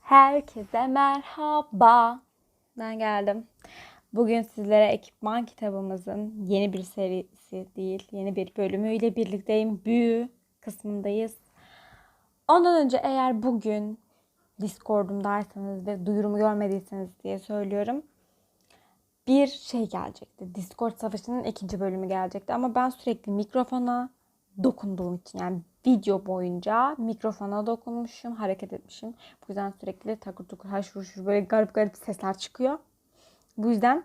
Herkese merhaba. Ben geldim. Bugün sizlere ekipman kitabımızın yeni bir serisi değil, yeni bir bölümüyle birlikteyim. Büyü kısmındayız. Ondan önce eğer bugün Discord'umdaysanız ve duyurumu görmediyseniz diye söylüyorum. Bir şey gelecekti. Discord Savaşı'nın ikinci bölümü gelecekti. Ama ben sürekli mikrofona dokunduğum için yani video boyunca mikrofona dokunmuşum, hareket etmişim. Bu yüzden sürekli takır tukur haşır huşur böyle garip garip sesler çıkıyor. Bu yüzden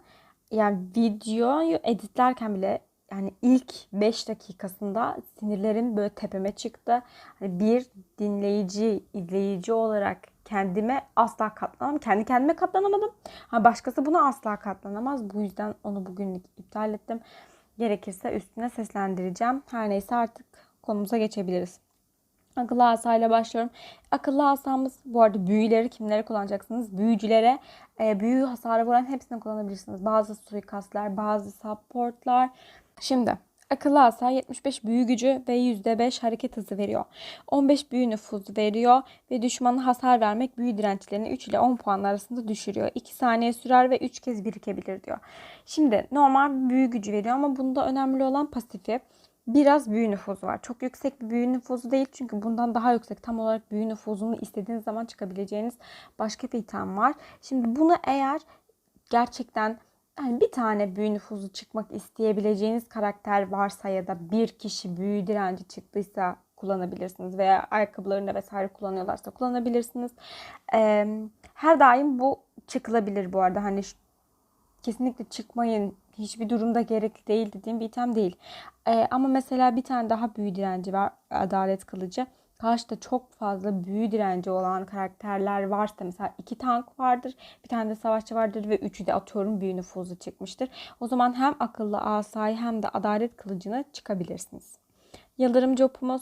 yani videoyu editlerken bile yani ilk 5 dakikasında sinirlerim böyle tepeme çıktı. Hani bir dinleyici, izleyici olarak kendime asla katlanamam. Kendi kendime katlanamadım. Ha başkası buna asla katlanamaz. Bu yüzden onu bugünlük iptal ettim. Gerekirse üstüne seslendireceğim. Her neyse artık konumuza geçebiliriz. Akıllı asayla başlıyorum. Akıllı asamız bu arada büyüleri kimlere kullanacaksınız? Büyücülere e, büyü hasarı vuran hepsini kullanabilirsiniz. Bazı suikastlar, bazı supportlar. Şimdi akıllı asa 75 büyü gücü ve %5 hareket hızı veriyor. 15 büyü nüfuzu veriyor ve düşmana hasar vermek büyü dirençlerini 3 ile 10 puan arasında düşürüyor. 2 saniye sürer ve 3 kez birikebilir diyor. Şimdi normal büyü gücü veriyor ama bunda önemli olan pasifi biraz büyü nüfuzu var. Çok yüksek bir büyü nüfuzu değil çünkü bundan daha yüksek tam olarak büyü nüfuzunu istediğiniz zaman çıkabileceğiniz başka bir item var. Şimdi bunu eğer gerçekten yani bir tane büyü nüfuzu çıkmak isteyebileceğiniz karakter varsa ya da bir kişi büyü direnci çıktıysa kullanabilirsiniz veya ayakkabılarında vesaire kullanıyorlarsa kullanabilirsiniz. Ee, her daim bu çıkılabilir bu arada. Hani kesinlikle çıkmayın hiçbir durumda gerekli değil dediğim bir item değil. Ee, ama mesela bir tane daha büyü direnci var. Adalet kılıcı. Karşıda çok fazla büyü direnci olan karakterler varsa mesela iki tank vardır. Bir tane de savaşçı vardır ve üçü de atıyorum büyü nüfuzu çıkmıştır. O zaman hem akıllı asayı hem de adalet kılıcını çıkabilirsiniz. Yıldırım copumuz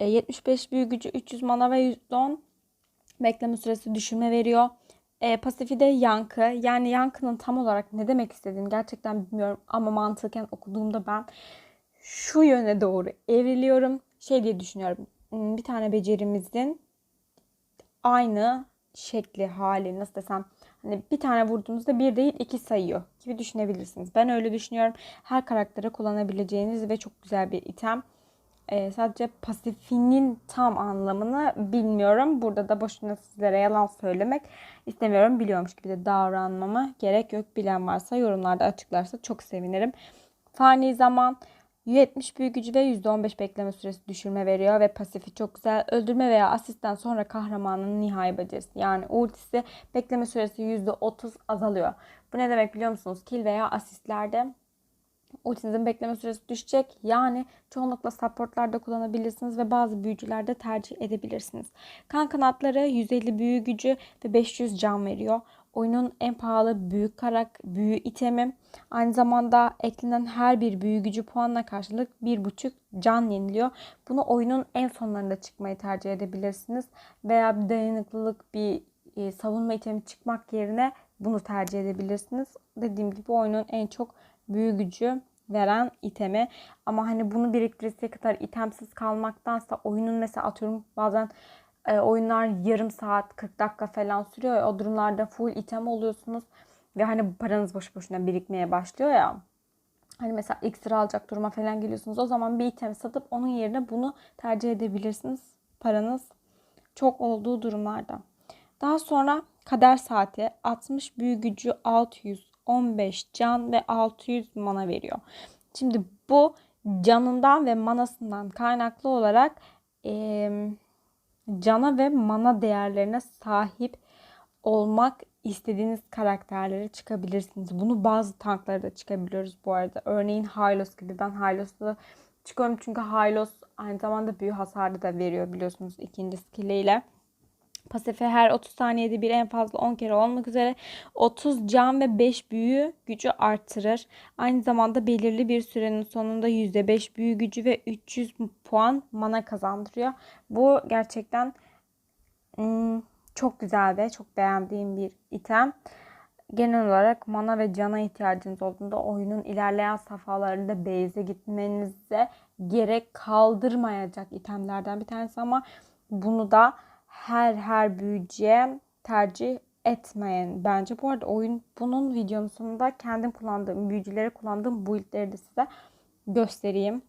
75 büyü gücü 300 mana ve 110 bekleme süresi düşürme veriyor. E, pasifide yankı. Yani yankının tam olarak ne demek istediğini gerçekten bilmiyorum. Ama mantıken okuduğumda ben şu yöne doğru evriliyorum. Şey diye düşünüyorum. Hmm, bir tane becerimizin aynı şekli, hali nasıl desem hani bir tane vurduğunuzda bir değil iki sayıyor gibi düşünebilirsiniz. Ben öyle düşünüyorum. Her karaktere kullanabileceğiniz ve çok güzel bir item. Ee, sadece pasifinin tam anlamını bilmiyorum. Burada da boşuna sizlere yalan söylemek istemiyorum. Biliyormuş gibi de davranmama gerek yok. Bilen varsa yorumlarda açıklarsa çok sevinirim. Fani zaman 70 büyü gücü ve %15 bekleme süresi düşürme veriyor ve pasifi çok güzel. Öldürme veya asistten sonra kahramanın nihai becerisi yani ultisi bekleme süresi %30 azalıyor. Bu ne demek biliyor musunuz? Kill veya asistlerde ultinizin bekleme süresi düşecek. Yani çoğunlukla supportlarda kullanabilirsiniz ve bazı büyücülerde tercih edebilirsiniz. Kan kanatları 150 büyü gücü ve 500 can veriyor. Oyunun en pahalı büyük karak büyü itemi. Aynı zamanda eklenen her bir büyü gücü puanla karşılık 1.5 can yeniliyor. Bunu oyunun en sonlarında çıkmayı tercih edebilirsiniz. Veya bir dayanıklılık bir e, savunma itemi çıkmak yerine bunu tercih edebilirsiniz. Dediğim gibi oyunun en çok büyü gücü veren itemi. Ama hani bunu biriktirecek kadar itemsiz kalmaktansa oyunun mesela atıyorum bazen e, oyunlar yarım saat 40 dakika falan sürüyor. O durumlarda full item oluyorsunuz. Ve hani paranız boş boşuna birikmeye başlıyor ya. Hani mesela ekstra alacak duruma falan geliyorsunuz. O zaman bir item satıp onun yerine bunu tercih edebilirsiniz. Paranız çok olduğu durumlarda. Daha sonra kader saati 60 büyü gücü 615 can ve 600 mana veriyor. Şimdi bu canından ve manasından kaynaklı olarak e, cana ve mana değerlerine sahip olmak istediğiniz karakterlere çıkabilirsiniz. Bunu bazı tanklara da çıkabiliyoruz bu arada. Örneğin Hylos gibi. Ben Hylos'la çıkıyorum çünkü Hylos aynı zamanda büyü hasarı da veriyor biliyorsunuz ikinci skilliyle. Pasife her 30 saniyede bir en fazla 10 kere olmak üzere 30 can ve 5 büyü gücü artırır. Aynı zamanda belirli bir sürenin sonunda %5 büyü gücü ve 300 puan mana kazandırıyor. Bu gerçekten hmm, çok güzel ve çok beğendiğim bir item. genel olarak mana ve cana ihtiyacınız olduğunda oyunun ilerleyen safhalarında base'e gitmenize gerek kaldırmayacak itemlerden bir tanesi ama bunu da her her büyücüye tercih etmeyin bence. Bu arada oyun bunun videonun sonunda kendim kullandığım, büyücülere kullandığım build'leri de size göstereyim.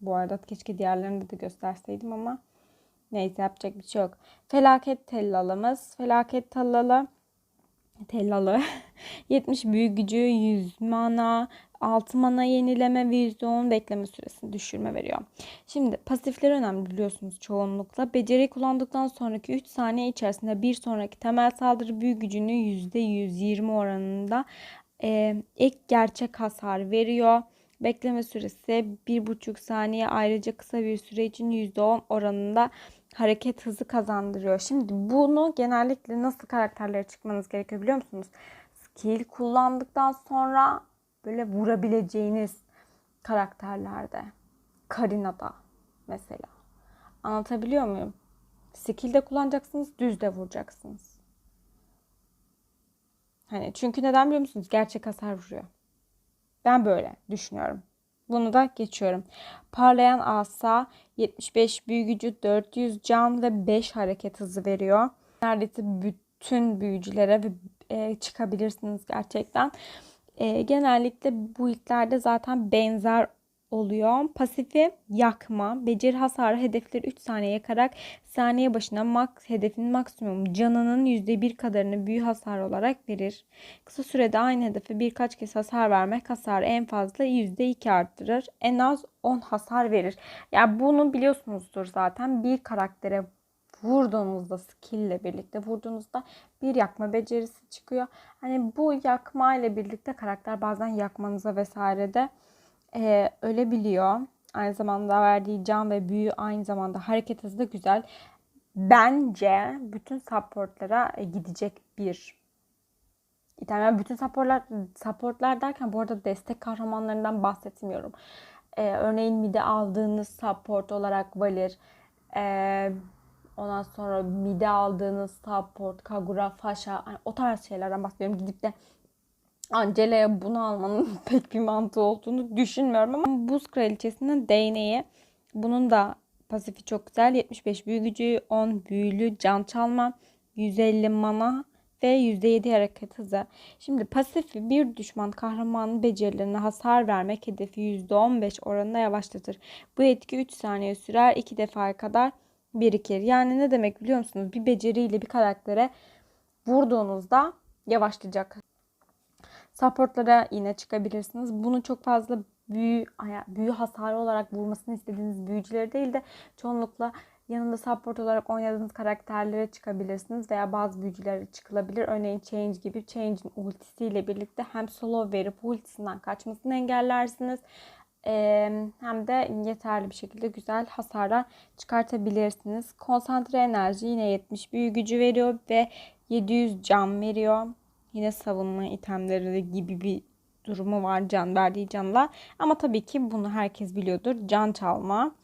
Bu arada keşke diğerlerini de gösterseydim ama neyse yapacak bir şey yok. Felaket tellalımız. Felaket tellalı tellalı 70 büyü gücü 100 mana 6 mana yenileme %10 bekleme süresini düşürme veriyor. Şimdi pasifler önemli biliyorsunuz çoğunlukla. Beceri kullandıktan sonraki 3 saniye içerisinde bir sonraki temel saldırı büyü gücünü %120 oranında e, ek gerçek hasar veriyor. Bekleme süresi 1,5 saniye ayrıca kısa bir süre için %10 oranında hareket hızı kazandırıyor. Şimdi bunu genellikle nasıl karakterlere çıkmanız gerekiyor biliyor musunuz? Skill kullandıktan sonra böyle vurabileceğiniz karakterlerde. Karina'da mesela. Anlatabiliyor muyum? Skill kullanacaksınız, düz de vuracaksınız. Hani çünkü neden biliyor musunuz? Gerçek hasar vuruyor. Ben böyle düşünüyorum. Bunu da geçiyorum. Parlayan asa 75 büyü gücü, 400 can ve 5 hareket hızı veriyor. Neredeyse bütün büyücülere e, çıkabilirsiniz gerçekten. E, genellikle bu ilklerde zaten benzer oluyor. Pasifi yakma. Beceri hasarı hedefleri 3 saniye yakarak saniye başına max, hedefin maksimum canının %1 kadarını büyü hasar olarak verir. Kısa sürede aynı hedefe birkaç kez hasar vermek hasarı en fazla %2 arttırır. En az 10 hasar verir. Yani bunu biliyorsunuzdur zaten. Bir karaktere vurduğunuzda skill ile birlikte vurduğunuzda bir yakma becerisi çıkıyor. Hani bu yakma ile birlikte karakter bazen yakmanıza vesaire de e, ölebiliyor. Aynı zamanda verdiği can ve büyü aynı zamanda hareket hızı da güzel. Bence bütün supportlara e, gidecek bir item. Bütün supportlar, supportlar derken bu arada destek kahramanlarından bahsetmiyorum. Ee, örneğin mide aldığınız support olarak Valir. Ee, ondan sonra mide aldığınız support, Kagura, Fasha. Yani o tarz şeylerden bahsediyorum. Gidip de Angela'ya bunu almanın pek bir mantığı olduğunu düşünmüyorum ama buz kraliçesinin değneği bunun da pasifi çok güzel. 75 büyü gücü, 10 büyülü can çalma, 150 mana ve %7 hareket hızı. Şimdi pasifi bir düşman kahramanın becerilerine hasar vermek hedefi %15 oranında yavaşlatır. Bu etki 3 saniye sürer. 2 defaya kadar birikir. Yani ne demek biliyor musunuz? Bir beceriyle bir karaktere vurduğunuzda yavaşlayacak. Supportlara yine çıkabilirsiniz. Bunu çok fazla büyü, büyü hasarı olarak vurmasını istediğiniz büyücüleri değil de çoğunlukla yanında support olarak oynadığınız karakterlere çıkabilirsiniz veya bazı büyücülere çıkılabilir. Örneğin Change gibi Change'in ultisiyle birlikte hem solo verip ultisinden kaçmasını engellersiniz. Hem de yeterli bir şekilde güzel hasara çıkartabilirsiniz. Konsantre enerji yine 70 büyü gücü veriyor ve 700 can veriyor. Yine savunma itemleri gibi bir durumu var can verdiği canla. Ama tabii ki bunu herkes biliyordur. Can çalma.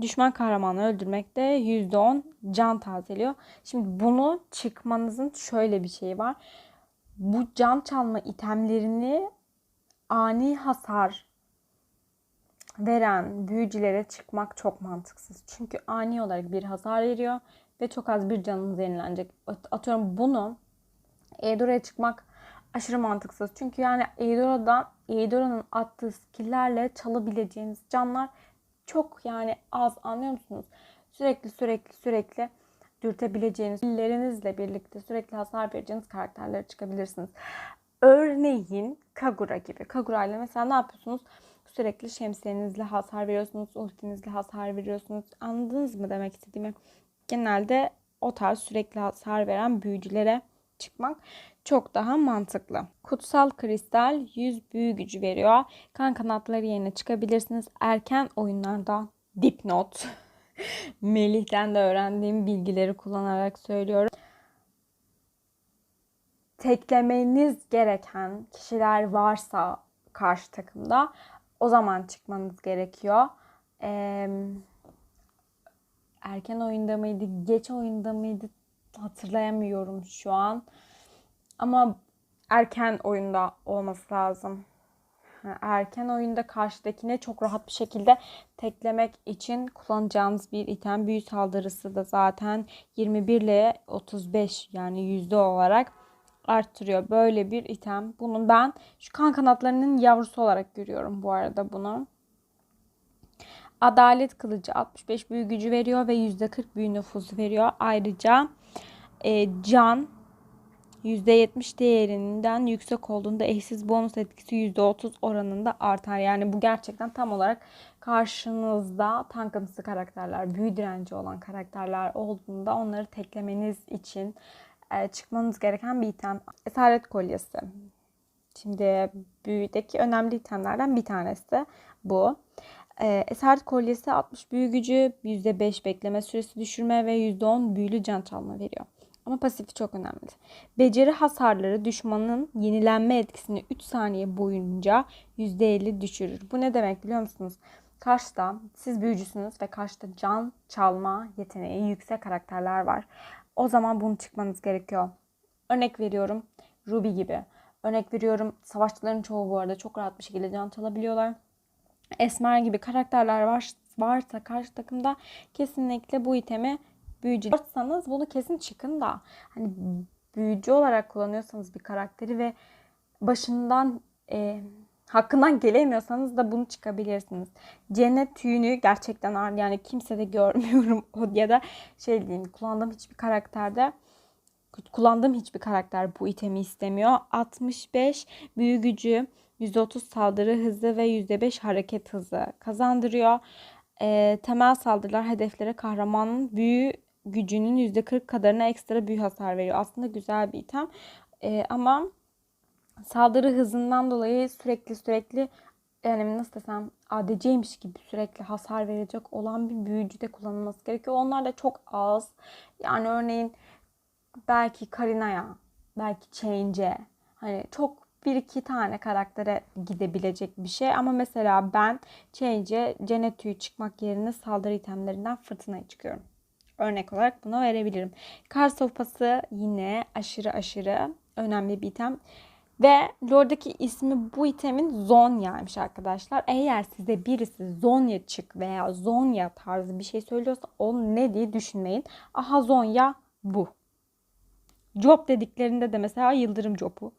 Düşman kahramanı öldürmek de %10 can tazeliyor. Şimdi bunu çıkmanızın şöyle bir şeyi var. Bu can çalma itemlerini ani hasar veren büyücülere çıkmak çok mantıksız. Çünkü ani olarak bir hasar veriyor ve çok az bir canınız yenilenecek. Atıyorum bunu Eidora'ya çıkmak aşırı mantıksız. Çünkü yani Eidora'dan Eidora'nın attığı skill'lerle çalabileceğiniz canlar çok yani az anlıyor musunuz? Sürekli sürekli sürekli dürtebileceğiniz skill'lerinizle birlikte sürekli hasar vereceğiniz karakterlere çıkabilirsiniz. Örneğin Kagura gibi. Kagura ile mesela ne yapıyorsunuz? Sürekli şemsiyenizle hasar veriyorsunuz, ultinizle hasar veriyorsunuz. Anladınız mı demek istediğimi? Genelde o tarz sürekli hasar veren büyücülere çıkmak çok daha mantıklı. Kutsal kristal 100 büyü gücü veriyor. Kan kanatları yerine çıkabilirsiniz. Erken oyunlarda dipnot. Melih'ten de öğrendiğim bilgileri kullanarak söylüyorum. Teklemeniz gereken kişiler varsa karşı takımda o zaman çıkmanız gerekiyor. Ee, erken oyunda mıydı, geç oyunda mıydı hatırlayamıyorum şu an. Ama erken oyunda olması lazım. Erken oyunda karşıdakine çok rahat bir şekilde teklemek için kullanacağınız bir item. Büyü saldırısı da zaten 21 ile 35 yani yüzde olarak arttırıyor. Böyle bir item. Bunun ben şu kan kanatlarının yavrusu olarak görüyorum bu arada bunu. Adalet kılıcı 65 büyü gücü veriyor ve %40 büyü nüfusu veriyor. Ayrıca e, can %70 değerinden yüksek olduğunda eşsiz bonus etkisi %30 oranında artar. Yani bu gerçekten tam olarak karşınızda tankımsı karakterler, büyü direnci olan karakterler olduğunda onları teklemeniz için çıkmanız gereken bir item. Esaret kolyesi. Şimdi büyüdeki önemli itemlerden bir tanesi bu. Ee, Esaret kolyesi 60 büyü gücü, %5 bekleme süresi düşürme ve %10 büyülü can çalma veriyor. Ama pasifi çok önemli. Beceri hasarları düşmanın yenilenme etkisini 3 saniye boyunca %50 düşürür. Bu ne demek biliyor musunuz? Karşıda siz büyücüsünüz ve karşıda can çalma yeteneği yüksek karakterler var. O zaman bunu çıkmanız gerekiyor. Örnek veriyorum Ruby gibi. Örnek veriyorum savaşçıların çoğu bu arada çok rahat bir şekilde can çalabiliyorlar. Esmer gibi karakterler var, varsa karşı takımda kesinlikle bu itemi büyücüyorsanız bunu kesin çıkın da hani büyücü olarak kullanıyorsanız bir karakteri ve başından e, hakkından gelemiyorsanız da bunu çıkabilirsiniz. Cennet tüyünü gerçekten ağır yani kimse de görmüyorum ya da şey diyeyim kullandığım hiçbir karakterde kullandığım hiçbir karakter bu itemi istemiyor. 65 büyü gücü, %30 saldırı hızı ve %5 hareket hızı kazandırıyor. E, temel saldırılar hedeflere kahramanın büyü gücünün %40 kadarına ekstra büyü hasar veriyor. Aslında güzel bir item. E, ama saldırı hızından dolayı sürekli sürekli yani nasıl desem ADC'ymiş gibi sürekli hasar verecek olan bir büyücü de kullanılması gerekiyor. Onlar da çok az. Yani örneğin belki Karina'ya, belki Change'e hani çok bir iki tane karaktere gidebilecek bir şey. Ama mesela ben Change'e Cennet çıkmak yerine saldırı itemlerinden fırtınaya çıkıyorum. Örnek olarak buna verebilirim. Kar sopası yine aşırı aşırı önemli bir item. Ve Lord'daki ismi bu itemin Zonya'ymış arkadaşlar. Eğer size birisi Zonya çık veya Zonya tarzı bir şey söylüyorsa onu ne diye düşünmeyin. Aha Zonya bu. Job dediklerinde de mesela Yıldırım Job'u.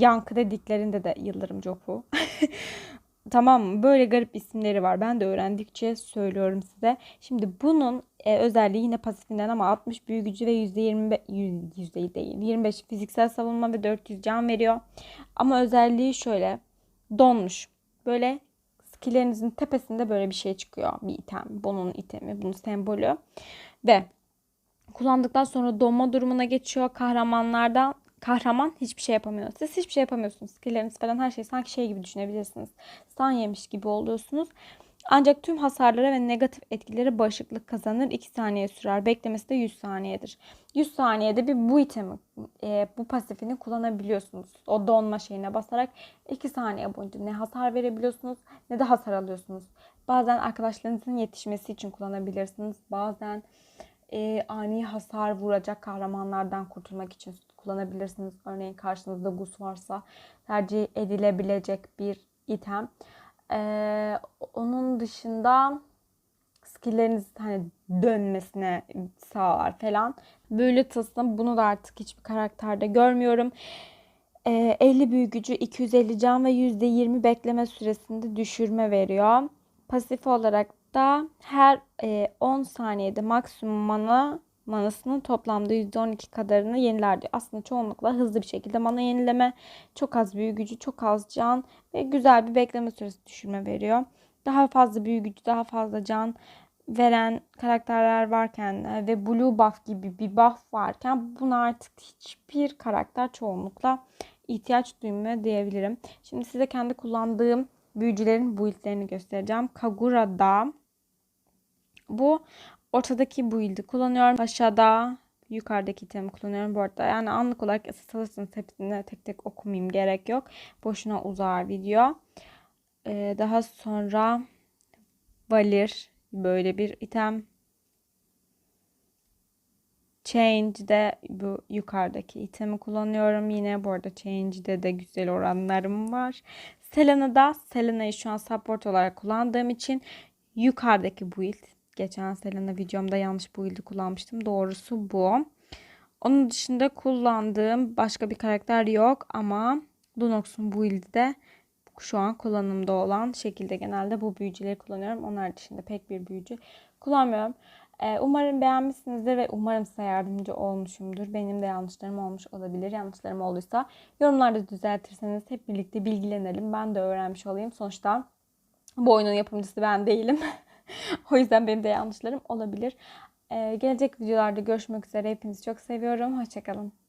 Yankı dediklerinde de Yıldırım Job'u. tamam? Böyle garip isimleri var. Ben de öğrendikçe söylüyorum size. Şimdi bunun e, özelliği yine pasifinden ama 60 büyü gücü ve %20 yüzde değil 25 fiziksel savunma ve 400 can veriyor. Ama özelliği şöyle donmuş. Böyle skillerinizin tepesinde böyle bir şey çıkıyor. Bir item. Bunun itemi. Bunun sembolü. Ve kullandıktan sonra donma durumuna geçiyor. Kahramanlardan kahraman hiçbir şey yapamıyor. Siz hiçbir şey yapamıyorsunuz. Skillleriniz falan her şey sanki şey gibi düşünebilirsiniz. Stun yemiş gibi oluyorsunuz. Ancak tüm hasarlara ve negatif etkilere bağışıklık kazanır. 2 saniye sürer. Beklemesi de 100 saniyedir. 100 saniyede bir bu itemi, e, bu pasifini kullanabiliyorsunuz. O donma şeyine basarak 2 saniye boyunca ne hasar verebiliyorsunuz ne de hasar alıyorsunuz. Bazen arkadaşlarınızın yetişmesi için kullanabilirsiniz. Bazen e, ani hasar vuracak kahramanlardan kurtulmak için kullanabilirsiniz. Örneğin karşınızda Gus varsa tercih edilebilecek bir item. Ee, onun dışında skillleriniz hani dönmesine sağlar falan. Böyle tasım bunu da artık hiçbir karakterde görmüyorum. Ee, 50 büyü gücü, 250 can ve %20 bekleme süresinde düşürme veriyor. Pasif olarak da her e, 10 saniyede maksimum mana manasının toplamda %12 kadarını yeniler diyor. Aslında çoğunlukla hızlı bir şekilde mana yenileme, çok az büyü gücü, çok az can ve güzel bir bekleme süresi düşürme veriyor. Daha fazla büyü gücü, daha fazla can veren karakterler varken ve blue buff gibi bir buff varken buna artık hiçbir karakter çoğunlukla ihtiyaç duymuyor diyebilirim. Şimdi size kendi kullandığım büyücülerin build'lerini göstereceğim. Kagura'da bu ortadaki build'i kullanıyorum. Aşağıda yukarıdaki itemi kullanıyorum bu arada. Yani anlık olarak esas alırsınız hepsini tek tek okumayayım gerek yok. Boşuna uzar video. Ee, daha sonra Valir böyle bir item. Change'de bu yukarıdaki itemi kullanıyorum. Yine bu arada Change'de de güzel oranlarım var. Selena'da Selena'yı şu an support olarak kullandığım için yukarıdaki build. Geçen Selena videomda yanlış build'i kullanmıştım. Doğrusu bu. Onun dışında kullandığım başka bir karakter yok ama Lunox'un build'i de şu an kullanımda olan şekilde genelde bu büyücüleri kullanıyorum. Onlar dışında pek bir büyücü kullanmıyorum. Ee, umarım beğenmişsinizdir ve umarım size yardımcı olmuşumdur. Benim de yanlışlarım olmuş olabilir. Yanlışlarım olduysa yorumlarda düzeltirseniz hep birlikte bilgilenelim. Ben de öğrenmiş olayım. Sonuçta bu oyunun yapımcısı ben değilim. o yüzden benim de yanlışlarım olabilir. Ee, gelecek videolarda görüşmek üzere. Hepinizi çok seviyorum. Hoşçakalın.